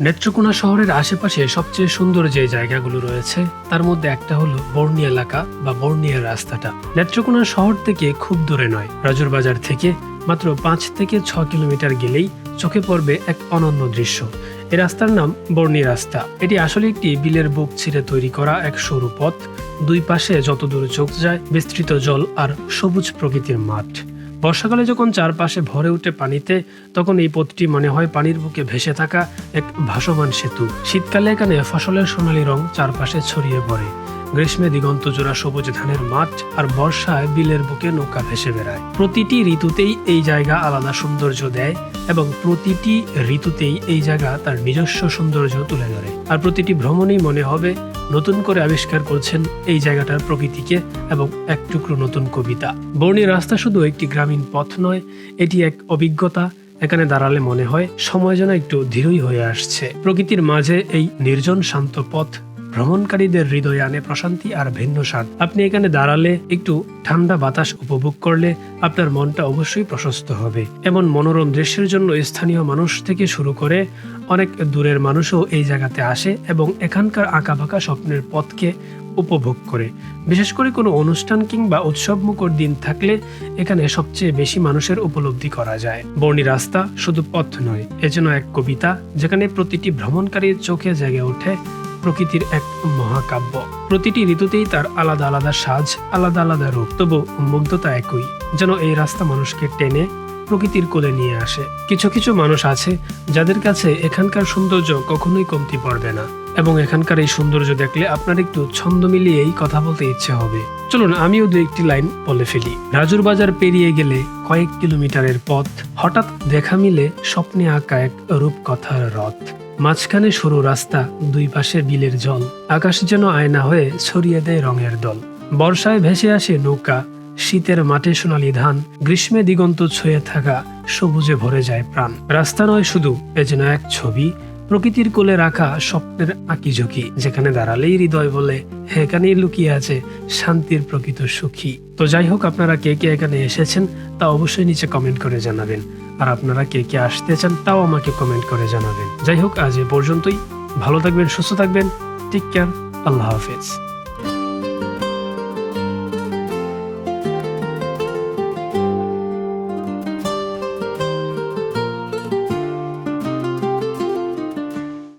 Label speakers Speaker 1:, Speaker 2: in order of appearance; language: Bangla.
Speaker 1: নেত্রকোনা শহরের আশেপাশে সবচেয়ে সুন্দর যে জায়গাগুলো রয়েছে, তার মধ্যে একটা হলো বর্ণি এলাকা বা বর্ণিয়ার রাস্তাটা। নেত্রকোনা শহর থেকে খুব দূরে নয়। রাজুর বাজার থেকে মাত্র পাঁচ থেকে ছ কিলোমিটার গেলেই চোখে পড়বে এক অনন্য দৃশ্য। এই রাস্তার নাম বর্ণি রাস্তা। এটি আসলে একটি বিলের বুক ছিঁড়ে তৈরি করা এক সরু পথ। দুই পাশে যত দূর চোখ যায় বিস্তৃত জল আর সবুজ প্রকৃতির মাঠ। বর্ষাকালে যখন চারপাশে ভরে উঠে পানিতে, তখন এই পথটি মনে হয় পানির বুকে ভেসে থাকা এক ভাসমান সেতু। শীতকালে এখানে ফসলের সোনালী রং চারপাশে ছড়িয়ে পড়ে। গ্রীষ্মে দিগন্ত জোড়া সবুজ ধানের মাঠ আর বর্ষায় বিলের বুকে নৌকা ভেসে বেড়ায়। প্রতিটি ঋতুতেই এই জায়গা আলাদা সৌন্দর্য দেয় এবং প্রতিটি ঋতুতেই এই জায়গা তার নিজস্ব সৌন্দর্য তুলে ধরে। আর প্রতিটি ভ্রমণই মনে হবে, নতুন করে আবিষ্কার করছেন এই জায়গাটার প্রকৃতিকে এবং এক টুকরো নতুন কবিতা। বর্ণি রাস্তা শুধু একটি গ্রামীণ পথ নয়, এটি এক অভিজ্ঞতা। এখানে দাঁড়ালে মনে হয়, সময় যেন একটু ধীরই হয়ে আসছে। প্রকৃতির মাঝে এই নির্জন শান্ত পথ ভ্রমণকারীদের হৃদয়ে আনে প্রশান্তি আর ভিন্ন স্বাদ। আপনি এখানে দাঁড়ালে, একটু ঠান্ডা বাতাস উপভোগ করলে আপনার মনটা অবশ্যই প্রশস্ত হবে। এমন মনোরম দৃশ্যের জন্য স্থানীয় মানুষ থেকে শুরু করে অনেক দূরের মানুষও এই জায়গাতে আসে এবং এখানকার আঁকাবাঁকা স্বপ্নের পথকে উপভোগ করে। বিশেষ করে কোনো অনুষ্ঠান কিংবা উৎসবমুখর দিন থাকলে এখানে সবচেয়ে বেশি মানুষের উপলব্ধি করা যায়। বর্ণি রাস্তা শুধু পথ নয় এজন্য এক কবিতা যেখানে প্রতিটি ভ্রমণকারীর চোখে জেগে ওঠে প্রকৃতির এক মহাকাব্য। প্রতিটি ঋতুতেই তার আলাদা আলাদা সাজ, আলাদা আলাদা রূপ তবু মুগ্ধতা একই, যেন এই রাস্তা মানুষকে টেনে প্রকৃতির কোলে নিয়ে আসে। কিছু কিছু মানুষ আছে যাদের কাছে এখানকার সৌন্দর্য কখনোই কমতি পড়বে না, এবং এখানকার এই সৌন্দর্য দেখলে আপনার একটু ছন্দ মিলিয়েই কথা বলতে ইচ্ছে হবে। চলুন, আমিও দু একটি লাইন বলে ফেলি। রাজুর বাজার পেরিয়ে গেলে কয়েক কিলোমিটারের পথ, হঠাৎ দেখা মিলে স্বপ্নে আঁকা এক রূপকথার রথ। মাঝখানে সরু রাস্তা, দুই পাশে বিলের জল। আকাশ যেন আয়না হয়ে ছড়িয়ে দেয় রঙের দল। বর্ষায় ভেসে আসে নৌকা, শীতের মাঠে সোনালি ধান, গ্রীষ্মে দিগন্ত ছুঁয়ে থাকা সবুজে ভরে যায় প্রাণ। রাস্তা নয় শুধু, এ যেন এক ছবি, প্রকৃতির কোলে রাখা স্বপ্নের আঁকিঝুঁকি, যেখানে দাঁড়ালেই হৃদয় বলে এখানেই লুকিয়ে আছে শান্তির প্রকৃত সুখী। তো যাই হোক, আপনারা কে কে এখানে এসেছেন, তা অবশ্যই নিচে কমেন্ট করে জানাবেন। আর আপনারা কে কে আসতে চান তাও আমাকে কমেন্ট করে জানাবেন। যাই হোক, আজ এ পর্যন্তই। ভালো থাকবেন, সুস্থ থাকবেন। টেক কেয়ার আল্লাহ হাফেজ।